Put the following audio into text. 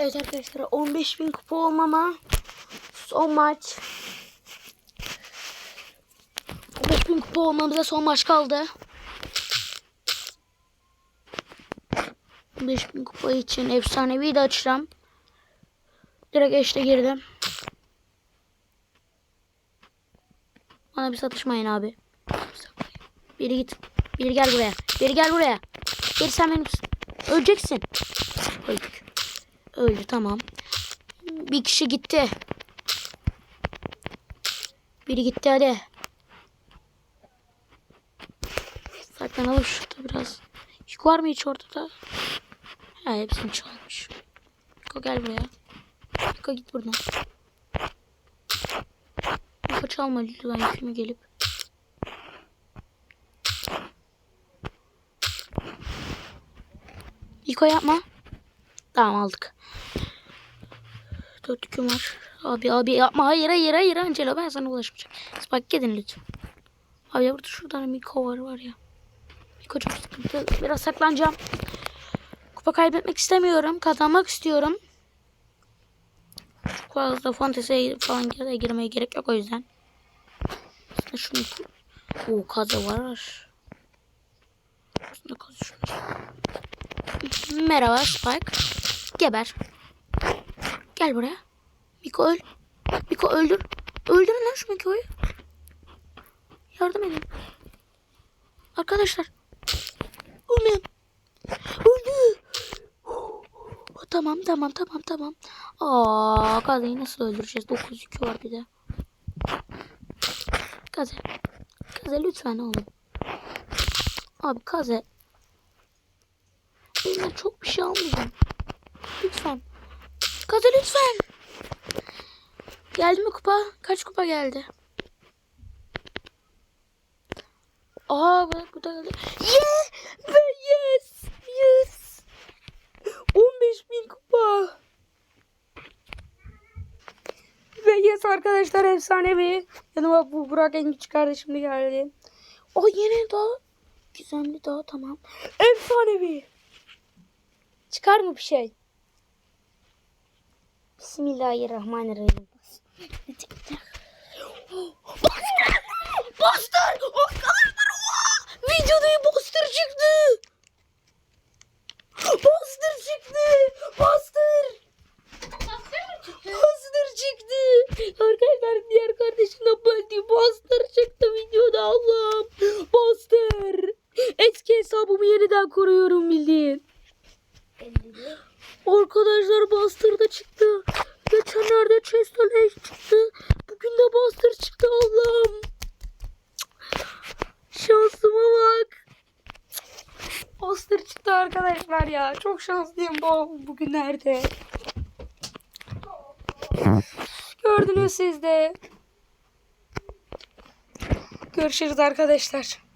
Evet arkadaşlar 15.000 kupa olmama son maç. 15.000 kupa olmamıza son maç kaldı. 15.000 kupa için efsanevi de açacağım. Direkt eşte girdim. Bana bir satışmayın abi. Biri git. Biri gel buraya. Biri gel buraya. Biri sen benim. Öleceksin. Öldü tamam. Bir kişi gitti. Biri gitti hadi. Saklanalım şurada biraz. Yük var mı hiç ortada? Ha hepsini çalmış. Yiko gel buraya. Yiko git buradan. Yiko çalma lütfen yükümü gelip. Yiko yapma. Tamam aldık. Dört yüküm var. Abi abi yapma. Hayır hayır hayır Angelo ben sana ulaşmayacağım. Spike gidin lütfen. Abi ya burada şuradan Miko var var ya. Miko çok sıkıntı. Biraz saklanacağım. Kupa kaybetmek istemiyorum. Kazanmak istiyorum. Çok fazla fantesiye falan gir- girmeye gerek yok o yüzden. Aslında şunu... Oo kaza var. Aslında kaza şunu. Merhaba Spike. Geber. Gel buraya. Miko öl. Miko öldür. Öldürün lan şu Miko'yu. Yardım edin. Arkadaşlar. Ölmeyin. Öldü. Oh, Tamam tamam tamam tamam. Aa, Kaze'yi nasıl öldüreceğiz? 9 yükü var bir de. Kaze. Kaze lütfen oğlum. Abi Kaze. Elimden çok bir şey almayacağım. Lütfen. Kaze lütfen. Geldi mi kupa? Kaç kupa geldi? Aa bak bu da geldi. Yeah! Ve yes! Yes! 15 bin kupa. Ve yes arkadaşlar efsanevi. Yanıma bu Burak en küçük kardeşim de geldi. O yeni daha. Gizemli daha tamam. Efsanevi. Çıkar mı bir şey? Bismillahirrahmanirrahim. Bastır! Bastır! Arkadaşlar oha! Videoda bastır çıktı. Bastır çıktı. Bastır. Bastır çıktı. Arkadaşlar diğer kardeşimle belki bastır çıktı videoda Allah'ım. Bastır. Eski hesabımı yeniden kuruyorum bildiğin. Arkadaşlar Buster da çıktı. Geçenlerde Chester çıktı. Bugün de Buster çıktı Allah'ım. Şansıma bak. Buster çıktı arkadaşlar ya. Çok şanslıyım bu bugünlerde. Gördünüz siz de. Görüşürüz arkadaşlar.